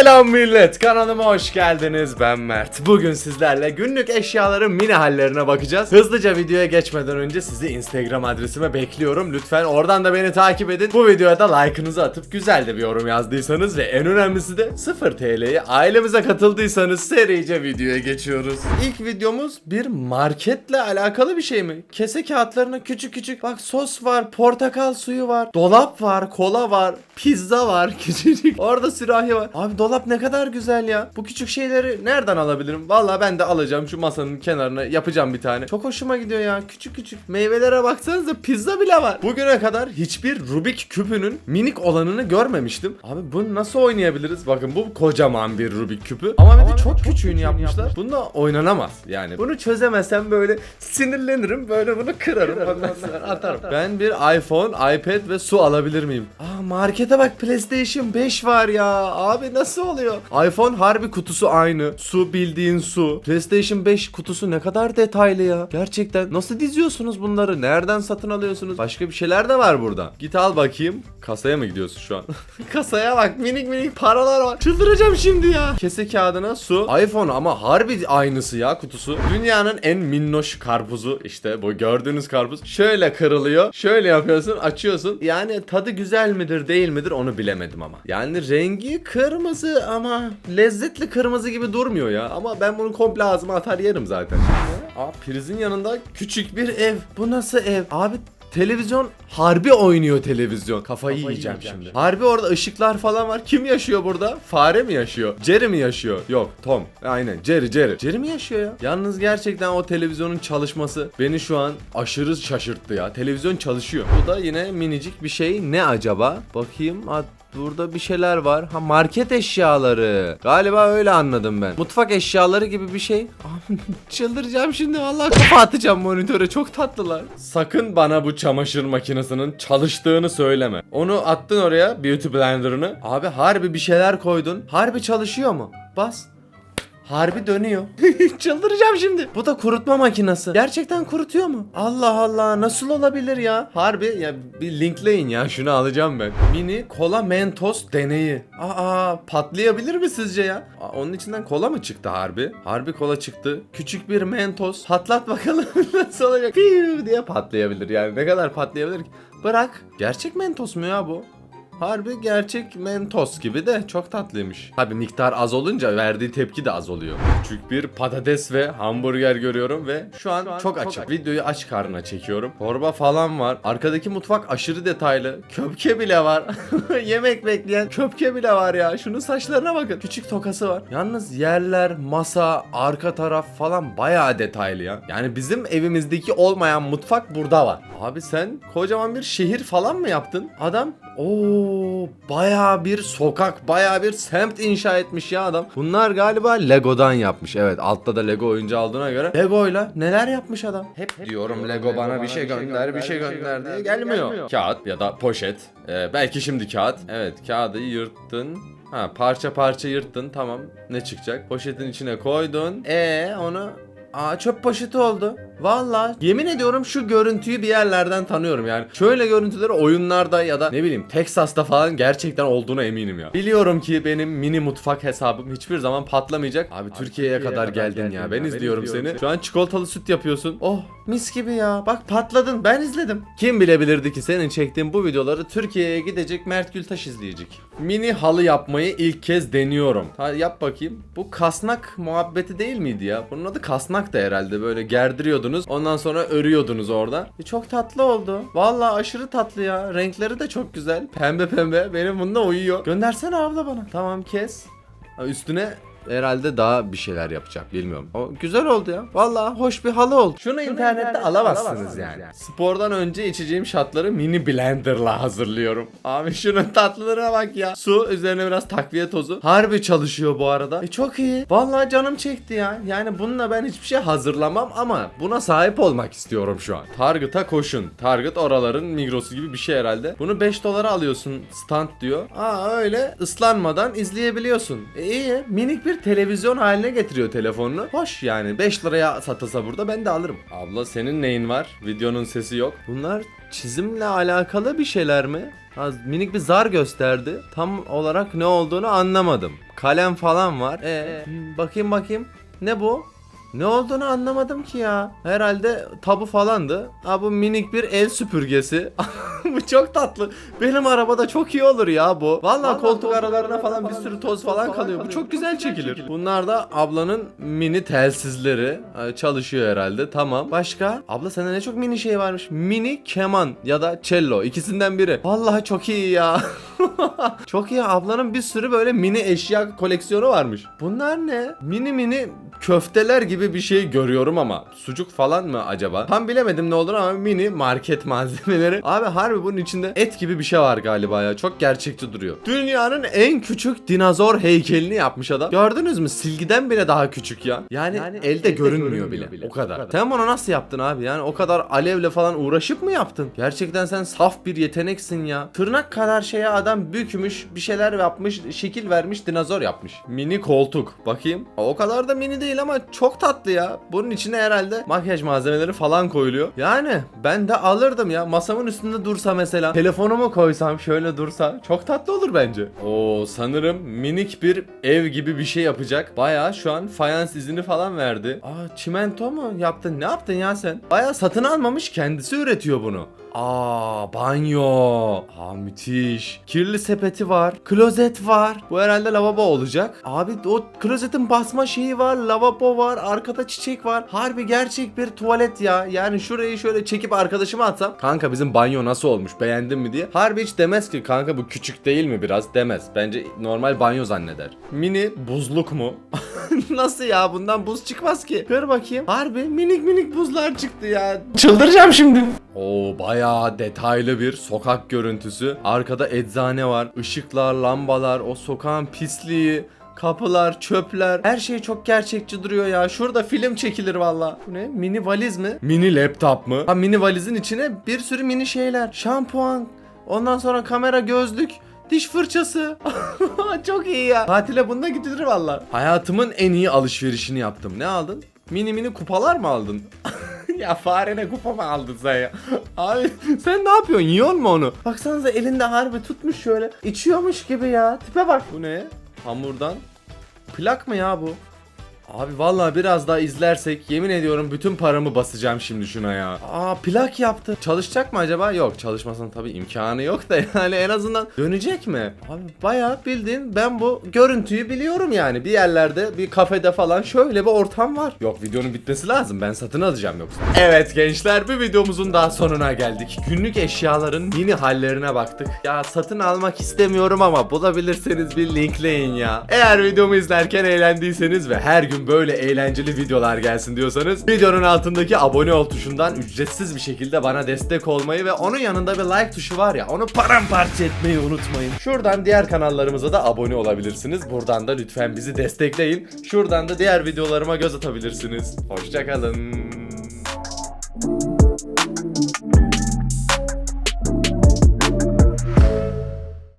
Selam millet kanalıma hoş geldiniz. Ben Mert. Bugün sizlerle günlük eşyaların mini hallerine bakacağız. Hızlıca videoya geçmeden önce sizi instagram adresime bekliyorum. Lütfen oradan da beni takip edin. Bu videoya da like'ınızı atıp güzel de bir yorum yazdıysanız Ve en önemlisi de 0 TL'yi ailemize katıldıysanız serice videoya geçiyoruz. İlk videomuz bir marketle alakalı bir şey mi? Kese kağıtlarına küçük küçük bak sos var portakal suyu var Dolap var kola var pizza var küçücük. Orada sürahi var. Abi dolap ne kadar güzel ya. Bu küçük şeyleri nereden alabilirim? Vallahi ben de alacağım şu masanın kenarına yapacağım bir tane. Çok hoşuma gidiyor ya. Küçük küçük Meyvelere baksanıza pizza bile var. Bugüne kadar hiçbir Rubik küpünün minik olanını görmemiştim. Abi bunu nasıl oynayabiliriz? Bakın bu kocaman bir Rubik küpü. Ama bir de çok küçüğünü yapmışlar. Bununla oynanamaz yani. Bunu çözemezsem böyle sinirlenirim Böyle bunu kırarım. Ondan sonra atarım. Ben bir iPhone, iPad ve su alabilir miyim? Aa markete bak PlayStation 5 var ya. Abi nasıl oluyor? iPhone harbi kutusu aynı. Su bildiğin su. PlayStation 5 kutusu ne kadar detaylı ya. Gerçekten nasıl diziyorsunuz bunları? Nereden satın alıyorsunuz? Başka bir şeyler de var burada. Git al bakayım. Kasaya mı gidiyorsun şu an? Kasaya bak. Minik minik paralar var. Çıldıracağım şimdi ya. Kese kağıdına su. iPhone ama harbi aynısı ya kutusu. Dünyanın en minnoş karpuzu işte bu gördüğünüz karpuz. Şöyle kırılıyor. Şöyle yapıyorsun açıyorsun. Yani tadı güzel midir değil midir onu bilemedim ama. Yani rengi kırmızı ama lezzetli kırmızı gibi durmuyor ya Ama ben bunu komple ağzıma atar yerim zaten Aa prizin yanında küçük bir ev Bu nasıl ev? Abi Televizyon harbi oynuyor televizyon. Kafayı, yiyeceğim, şimdi. Harbi orada ışıklar falan var. Kim yaşıyor burada? Fare mi yaşıyor? Jerry mi yaşıyor? Yok Tom. Aynen Jerry Jerry. Jerry mi yaşıyor ya? Yalnız gerçekten o televizyonun çalışması beni şu an aşırı şaşırttı ya. Televizyon çalışıyor. Bu da yine minicik bir şey. Ne acaba? Bakayım. Aa, Burada bir şeyler var. Ha market eşyaları. Galiba öyle anladım ben. Mutfak eşyaları gibi bir şey. Çıldıracağım şimdi vallahi kafa atacağım monitöre. Çok tatlılar. Sakın bana bu çamaşır makinesinin çalıştığını söyleme. Onu attın oraya beauty blender'ını. Abi harbi bir şeyler koydun. Harbi çalışıyor mu? Bas. Harbi dönüyor. Çıldıracağım şimdi. Bu da kurutma makinesi. Gerçekten kurutuyor mu? Allah Allah nasıl olabilir ya? Harbi ya bir linkleyin ya şunu alacağım ben. Mini kola mentos deneyi. Aa patlayabilir mi sizce ya? Aa, onun içinden kola mı çıktı harbi? Harbi kola çıktı. Küçük bir mentos. Patlat bakalım nasıl olacak. Piu diye patlayabilir yani. Ne kadar patlayabilir ki? Bırak. Gerçek mentos mu ya bu? Harbi gerçek mentos gibi de çok tatlıymış. Tabi miktar az olunca verdiği tepki de az oluyor. Küçük bir patates ve hamburger görüyorum ve şu an, çok açık. Videoyu aç karnına çekiyorum. Torba falan var. Arkadaki mutfak aşırı detaylı. Köpke bile var. Yemek bekleyen köpke bile var ya. Şunun saçlarına bakın. Küçük tokası var. Yalnız yerler, masa, arka taraf falan bayağı detaylı ya. Yani bizim evimizdeki olmayan mutfak burada var. Abi sen kocaman bir şehir falan mı yaptın? Adam Oo bayağı bir sokak, bayağı bir semt inşa etmiş ya adam. Bunlar galiba Lego'dan yapmış. Evet, altta da Lego oyuncağı aldığına göre Lego'yla neler yapmış adam? Hep diyorum Lego bana bir şey gönder, bir şey gönder diye gelmiyor. Kağıt ya da poşet. Ee, belki şimdi kağıt. Evet, kağıdı yırttın. Ha parça parça yırttın tamam ne çıkacak poşetin içine koydun e onu Aa çöp poşeti oldu. Valla yemin ediyorum şu görüntüyü bir yerlerden tanıyorum yani. Şöyle görüntüleri oyunlarda ya da ne bileyim Texas'ta falan gerçekten olduğuna eminim ya. Biliyorum ki benim mini mutfak hesabım hiçbir zaman patlamayacak. Abi, Türkiye'ye kadar, geldin, ya. Ben, izliyorum seni. Şu an çikolatalı süt yapıyorsun. Oh mis gibi ya. Bak patladın. Ben izledim. Kim bilebilirdi ki senin çektiğin bu videoları Türkiye'ye gidecek Mert Gültaş izleyecek. Mini halı yapmayı ilk kez deniyorum. Hadi yap bakayım. Bu kasnak muhabbeti değil miydi ya? Bunun adı kasnak da herhalde. Böyle gerdiriyordunuz. Ondan sonra örüyordunuz orada. E, çok tatlı oldu. Vallahi aşırı tatlı ya. Renkleri de çok güzel. Pembe pembe. Benim bunda uyuyor. Göndersene abla bana. Tamam kes. Üstüne herhalde daha bir şeyler yapacak bilmiyorum. O güzel oldu ya. Vallahi hoş bir halı oldu. Şunu, internette, alamazsınız yani. Spordan önce içeceğim şatları mini blenderla hazırlıyorum. Abi şunun tatlılığına bak ya. Su üzerine biraz takviye tozu. Harbi çalışıyor bu arada. E çok iyi. Vallahi canım çekti ya. Yani bununla ben hiçbir şey hazırlamam ama buna sahip olmak istiyorum şu an. Target'a koşun. Target oraların Migros'u gibi bir şey herhalde. Bunu 5 dolara alıyorsun stand diyor. Aa öyle ıslanmadan izleyebiliyorsun. E iyi. Minik bir televizyon haline getiriyor telefonunu. Hoş yani 5 liraya satılsa burada ben de alırım. Abla senin neyin var? Videonun sesi yok. Bunlar çizimle alakalı bir şeyler mi? Az minik bir zar gösterdi. Tam olarak ne olduğunu anlamadım. kalem falan var. E bakayım bakayım. Ne bu? Ne olduğunu anlamadım ki ya. Herhalde tabu falandı. Ha bu minik bir el süpürgesi. bu çok tatlı. Benim arabada çok iyi olur ya bu. Vallahi, koltuk aralarına falan bir sürü toz falan kalıyor. Bu çok güzel çekilir. Bunlar da ablanın mini telsizleri. Çalışıyor herhalde. Tamam. Başka? Abla sende ne çok mini şey varmış. Mini keman ya da cello. ikisinden biri. Vallahi çok iyi ya. çok iyi. Ablanın bir sürü böyle mini eşya koleksiyonu varmış. Bunlar ne? Mini mini köfteler gibi bir şey görüyorum ama sucuk falan mı acaba? Tam bilemedim ne olur ama mini market malzemeleri. Abi harbi bunun içinde et gibi bir şey var galiba ya. Çok gerçekçi duruyor. Dünyanın en küçük dinozor heykelini yapmış adam. Gördünüz mü? Silgiden bile daha küçük ya. Yani, elde, görünmüyor, bile. O kadar. Sen bunu nasıl yaptın abi? Yani o kadar alevle falan uğraşıp mı yaptın? Gerçekten sen saf bir yeteneksin ya. Tırnak kadar şeye adam bükmüş, bir şeyler yapmış, şekil vermiş, dinozor yapmış. Mini koltuk. Bakayım. O kadar da mini değil ama çok tatlı ya. Bunun içine herhalde makyaj malzemeleri falan koyuluyor. Yani ben de alırdım ya. Masamın üstünde dursa mesela. Telefonumu koysam şöyle dursa çok tatlı olur bence. Oo sanırım minik bir ev gibi bir şey yapacak. Baya şu an fayans izini falan verdi. Aa çimento mu yaptın? Ne yaptın ya sen? Baya satın almamış kendisi üretiyor bunu. Aa banyo. Aa müthiş. Kirli sepeti var. Klozet var. Bu herhalde lavabo olacak. Abi o klozetin basma şeyi var. Lavabo var. Arkada çiçek var. Harbi gerçek bir tuvalet ya. Yani şurayı şöyle çekip arkadaşıma atsam. Kanka bizim banyo nasıl olmuş beğendin mi diye. Harbi hiç demez ki kanka bu küçük değil mi biraz demez. Bence normal banyo zanneder. Mini buzluk mu? Nasıl ya bundan buz çıkmaz ki. Kır bakayım. Harbi minik minik buzlar çıktı ya. Çıldıracağım şimdi. Oo bayağı detaylı bir sokak görüntüsü. Arkada eczane var. Işıklar, lambalar, o sokağın pisliği. Kapılar, çöpler, her şey çok gerçekçi duruyor ya. Şurada film çekilir valla. Bu ne? Mini valiz mi? Mini laptop mı? Ha mini valizin içine bir sürü mini şeyler. Şampuan, ondan sonra kamera, gözlük, diş fırçası. çok iyi ya. Tatile bununla gidilir valla. Hayatımın en iyi alışverişini yaptım. Ne aldın? Mini mini kupalar mı aldın? ya farene kupa mı aldın sen ya? Abi sen ne yapıyorsun? Yiyor mu onu? Baksanıza elinde harbi tutmuş şöyle. içiyormuş gibi ya. Tipe bak. Bu ne? Hamurdan. Plak mı ya bu? Abi vallahi biraz daha izlersek yemin ediyorum bütün paramı basacağım şimdi şuna ya. Aa plak yaptı. Çalışacak mı acaba? Yok çalışmasının tabii imkanı yok da yani en azından dönecek mi? Abi bayağı bildiğin ben bu görüntüyü biliyorum yani. Bir yerlerde bir kafede falan şöyle bir ortam var. Yok videonun bitmesi lazım ben satın alacağım yoksa. Evet gençler bir videomuzun daha sonuna geldik. Günlük eşyaların yeni hallerine baktık. Ya satın almak istemiyorum ama bulabilirseniz bir linkleyin ya. Eğer videomu izlerken eğlendiyseniz ve her gün böyle eğlenceli videolar gelsin diyorsanız videonun altındaki abone ol tuşundan ücretsiz bir şekilde bana destek olmayı ve onun yanında bir like tuşu var ya onu paramparça etmeyi unutmayın. Şuradan diğer kanallarımıza da abone olabilirsiniz. Buradan da lütfen bizi destekleyin. Şuradan da diğer videolarıma göz atabilirsiniz. Hoşçakalın.